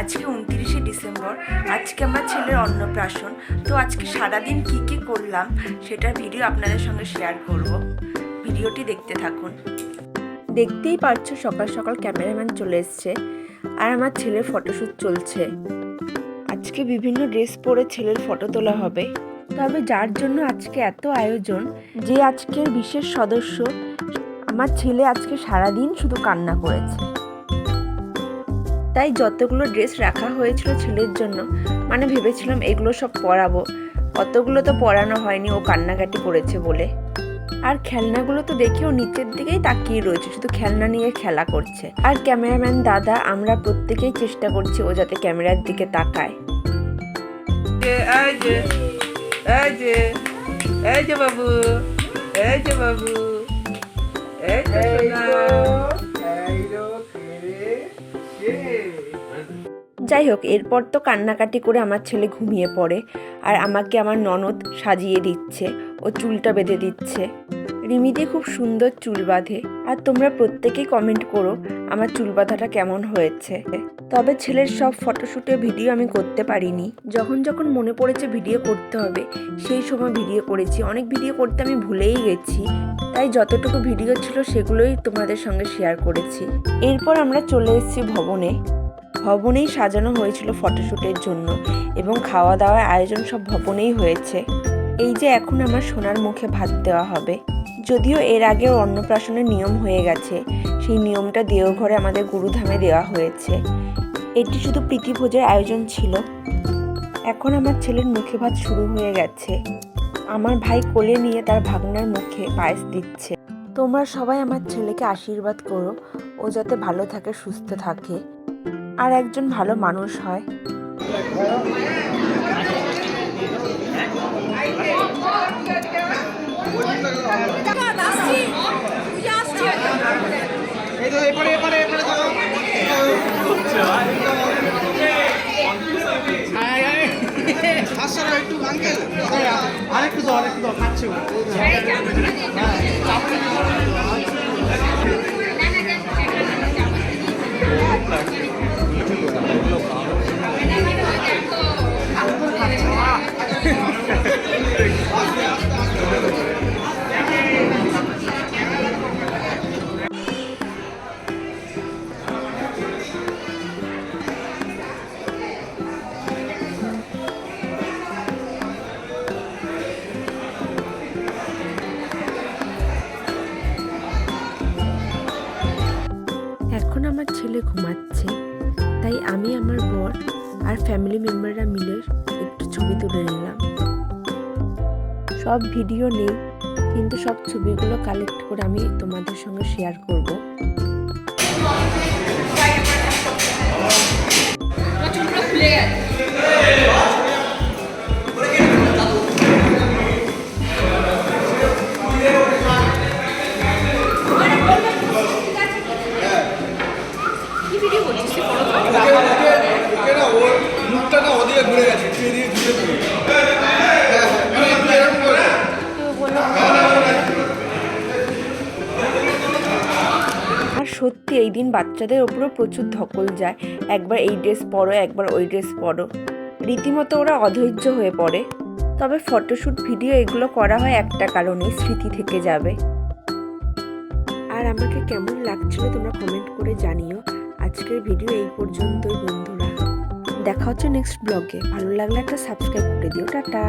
আজকে উনতিরিশে ডিসেম্বর, আজকে আমার ছেলের অন্নপ্রাশন। তো আজকে সারাদিন কী কী করলাম সেটার ভিডিও আপনাদের সঙ্গে শেয়ার করব। ভিডিওটি দেখতে থাকুন। দেখতেই পারছ সকাল সকাল ক্যামেরাম্যান চলে এসছে আর আমার ছেলের ফটোশ্যুট চলছে। আজকে বিভিন্ন ড্রেস পরে ছেলের ফটো তোলা হবে। তবে যার জন্য আজকে এত আয়োজন, যে আজকের বিশেষ সদস্য, আমার ছেলে আজকে সারাদিন শুধু কান্না করেছে। তাই যতগুলো ড্রেস রাখা হয়েছিল ছেলের জন্য মানে ভেবেছিলাম এগুলো সব পরাবো। অতগুলো তো পরানো হয়নি ও কান্নাকাটি করেছে বলে। আর খেলনাগুলো তো দেখেও নিচের দিকেই তাকিয়ে রয়েছে শুধু খেলনা নিয়ে খেলা করছে। আর ক্যামেরাম্যান দাদা আমরা প্রত্যেকেই চেষ্টা করছি ও যাতে ক্যামেরার দিকে তাকায়। যে এই যে এই এই যে বাবু এই যে বাবু। যাই হোক এরপর তো কান্নাকাটি করে আমার ছেলে ঘুমিয়ে পড়ে আর আমাকে আমার ননদ সাজিয়ে দিচ্ছে ও চুলটা বেঁধে দিচ্ছে। রিমিদি খুব সুন্দর চুল বাঁধে। আর তোমরা প্রত্যেকেই কমেন্ট করো আমার চুল বাঁধাটা কেমন হয়েছে। তবে ছেলের সব ফটোশ্যুটে ভিডিও আমি করতে পারিনি। যখন যখন মনে পড়েছে ভিডিও করতে হবে, সেই সময় ভিডিও করেছি। অনেক ভিডিও করতে আমি ভুলেই গেছি। তাই যতটুকু ভিডিও ছিল সেগুলোই তোমাদের সঙ্গে শেয়ার করেছি। এরপর আমরা চলে এসেছি ভবনে। ভবনেই সাজানো হয়েছিল ফটোশ্যুটের জন্য এবং খাওয়া দাওয়ার আয়োজন সব ভবনেই হয়েছে। এই যে এখন আমার সোনার মুখে ভাত দেওয়া হবে। যদিও এর আগেও অন্নপ্রাশনের নিয়ম হয়ে গেছে। সেই নিয়মটা দেওঘরে আমাদের গুরুধামে দেওয়া হয়েছে। এটি শুধু প্রীতিভোজের আয়োজন ছিল। এখন আমার ছেলের মুখে ভাত শুরু হয়ে গেছে। আমার ভাই কোলে নিয়ে তার ভাগনার মুখে পায়েস দিচ্ছে। তোমরা সবাই আমার ছেলেকে আশীর্বাদ করো। ও যাতে ভালো থাকে, সুস্থ থাকে। আর একজন ভালো মানুষ হয়। আরেকটু দাও আরেকটু দাও খাচ্ছে। আমার ছেলে ঘুমাচ্ছে, তাই আমি আমার বর আর ফ্যামিলি মেম্বাররা মিলে একটু ছবি তুলে নিলাম। সব ভিডিও নেই, কিন্তু সব ছবিগুলো কালেক্ট করে আমি তোমাদের সঙ্গে শেয়ার করব। সত্যি এই দিন বাচ্চাদের ওপরও প্রচুর ধকল যায়। একবার এই ড্রেস পরো, একবার ওই ড্রেস পরো। রীতিমতো ওরা অধৈর্য হয়ে পড়ে। তবে ফটোশ্যুট ভিডিও এগুলো করা হয় একটা কারণে স্মৃতি থেকে যাবে। আর আমাকে কেমন লাগছিল তোমরা কমেন্ট করে জানিও। আজকের ভিডিও এই পর্যন্তই বন্ধুরা। দেখা হচ্ছে নেক্সট ব্লগে ভালো লাগলে একটা সাবস্ক্রাইব করে দিও। টাটা!